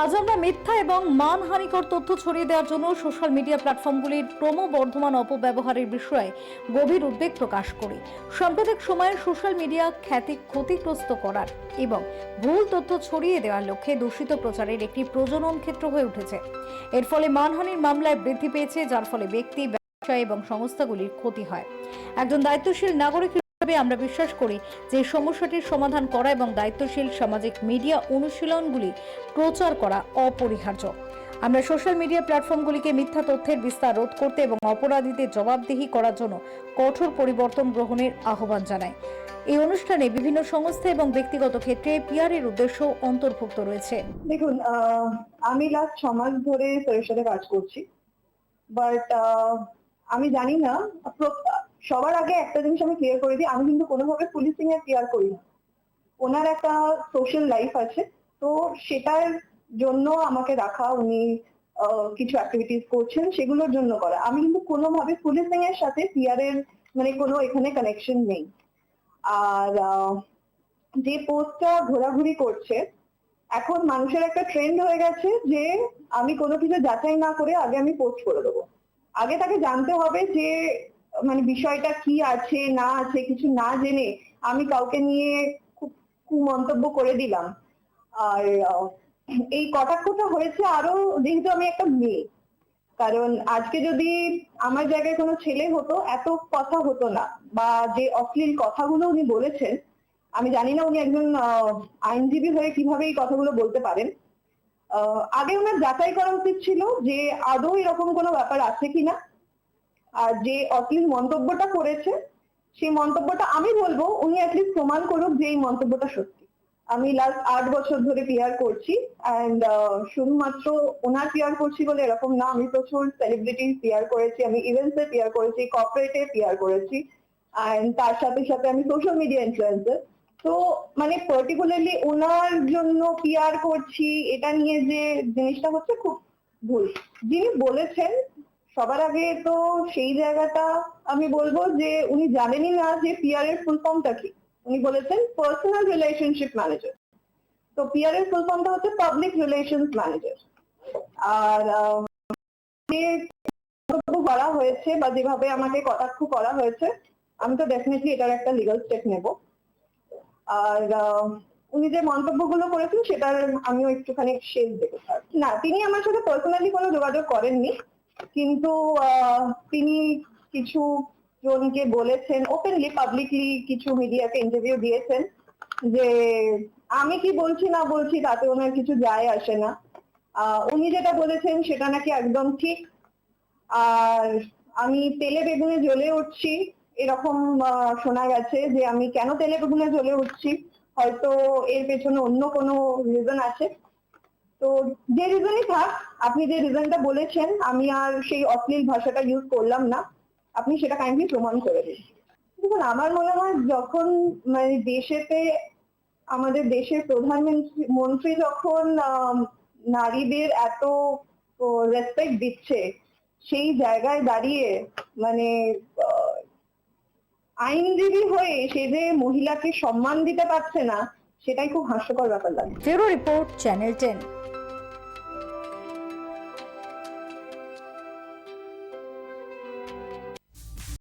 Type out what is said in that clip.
আজ আমরা মিথ্যা এবং মানহানিকর তথ্য ছড়িয়ে দেওয়ার জন্য সোশ্যাল মিডিয়া প্ল্যাটফর্মগুলির ক্রমবর্ধমান অপব্যবহারের বিষয়ে গভীর উদ্বেগ প্রকাশ করি। সাম্প্রতিক সময়ে সোশ্যাল মিডিয়া খ্যাতি ক্ষতিগ্রস্ত করার এবং ভুল তথ্য ছড়িয়ে দেওয়ার লক্ষ্যে দূষিত প্রচারের একটি প্রজনন ক্ষেত্র হয়ে উঠেছে। এর ফলে মানহানির মামলায় বৃদ্ধি পেয়েছে, যার ফলে ব্যক্তি ব্যবসা এবং সংস্থাগুলির ক্ষতি হয়। একজন দায়িত্বশীল নাগরিক হিসেবে আমরা বিশ্বাস করি যে সমস্যাটির সমাধান করা এবং দায়িত্বশীল সামাজিক মিডিয়া অনুশীলনগুলি প্রচার করা অপরিহার্য। আমরা সোশ্যাল মিডিয়া প্ল্যাটফর্মগুলিকে মিথ্যা তথ্যের বিস্তার রোধ করতে এবং অপরাধীদের জবাবদিহি করার জন্য কঠোর পরিবর্তন গ্রহণের আহ্বান জানাই। এই অনুষ্ঠানে বিভিন্ন সংস্থা এবং ব্যক্তিগত ক্ষেত্রে পিআরের উদ্দেশ্য অন্তর্ভুক্ত রয়েছে। দেখুন আমি লাস্ট ছ মাস ধরে স্যারের সাথে কাজ করছি। বাট আমি জানি না সবার আগে একটা জিনিস আমি ক্লিয়ার করে দিই, আমি কিন্তু কোনোভাবে পুলিশিং এর কেয়ার করি না। ওনার একটা সোশ্যাল লাইফ আছে, তো সেটার জন্য আমাকে রাখা, উনি কিছু অ্যাক্টিভিটিস করছেন, সেগুলোর জন্য করা। আমি কিন্তু কোনোভাবে পুলিশিং এর সাথে পিআর এর মানে কোনো এখানে কানেকশন নেই। আর যে পোস্টটা ঘোরাঘুরি করছে, এখন মানুষের একটা ট্রেন্ড হয়ে গেছে যে আমি কোনো কিছু যাচাই না করে আগে আমি পোস্ট করে দেবো। আগে তাকে জানতে হবে যে মানে বিষয়টা কি আছে, না আছে, কিছু না জেনে আমি কাউকে নিয়ে খুব কুমন্তব্য করে দিলাম। আর এই কটাক্ষটা হয়েছে আরও যেহেতু আমি একটা মেয়ে। কারণ আজকে যদি আমার জায়গায় কোনো ছেলে হতো, এত কথা হতো না। বা যে অশ্লীল কথাগুলো উনি বলেছেন, আমি জানি না উনি একজন আইনজীবী হয়ে কীভাবে এই কথাগুলো বলতে পারেন। আগে ওনার যাচাই করা উচিত ছিল যে আদৌ এরকম কোনো ব্যাপার আছে কিনা। আর যে অশ্লীল মন্তব্যটা করেছে, সেই মন্তব্যটা আমি বলব, উনি অ্যাটলিস্ট প্রমাণ করুক যে এই মন্তব্যটা সত্যি। আমি লাস্ট আট বছর ধরে পিআর করছি অ্যান্ড শুধুমাত্র ওনার পিআর করছি বলে এরকম না, আমি প্রচুর সেলিব্রিটি পিআর করেছি, আমি ইভেন্টস এ পিআর করেছি কর্পোরেটে পিআর করেছি অ্যান্ড তার সাথে সাথে আমি সোশ্যাল মিডিয়া ইনফ্লুয়েন্সার তো মানে পার্টিকুলারলি ওনার জন্য পিআর করছি, এটা নিয়ে যে জিনিসটা হচ্ছে খুব ভুল। যিনি বলেছেন সবার আগে তো সেই জায়গাটা আমি বলব যে উনি জানেনই না যে পিআর এর ফুল ফর্মটা কি। উনি বলেছেন পার্সোনাল রিলেশনশিপ ম্যানেজার তো পিআর এর ফুল ফর্মটা হচ্ছে পাবলিক রিলেশনস ম্যানেজার আর করা হয়েছে বা যেভাবে আমাকে কটাক্ষ করা হয়েছে, আমি তো ডেফিনেটলি এটার একটা লিগাল স্টেপ নেব। আর উনি যে মন্তব্যগুলো করেছেন সেটার আমিও একটুখানি শেষ দেবো। না, তিনি আমার সাথে পার্সোনালি কোনো যোগাযোগ করেননি। কিন্তু তিনি কিছু জনকে বলেছেন ওপেনলি পাবলিকলি কিছু মিডিয়াকে ইন্টারভিউ দিয়েছেন যে, আমি কি বলছি না বলছি তাতে ওনার কিছু যায় আসে না। উনি যেটা বলেছেন সেটা নাকি একদম ঠিক। আর আমি তেলে বেগুনে জ্বলে উঠছি। এরকম শোনা গেছে যে আমি কেন তেলে বেগুনে জ্বলে উঠছি? হয়তো এর পেছনে অন্য কোনো রিজন আছে। তো যে রিজনই থাক, আপনি যে রিজনটা বলেছেন, আমি আর সেই অশ্লীল ভাষাটা ইউজ করলাম না। আপনি সেটা কাইন্ডলি প্রমাণ করে দিন। দেখুন, আমার মনে হয় যখন মানে দেশেতে, আমাদের দেশের প্রধানমন্ত্রী, মন্ত্রী যখন নারীদের এত রেসপেক্ট দিচ্ছে, সেই জায়গায় দাঁড়িয়ে মানে আইনজীবী হয়ে সে যে মহিলাকে সম্মান দিতে পারছে না, সেটাই খুব হাস্যকর ব্যাপার লাগে রিপোর্ট, চ্যানেল টেন।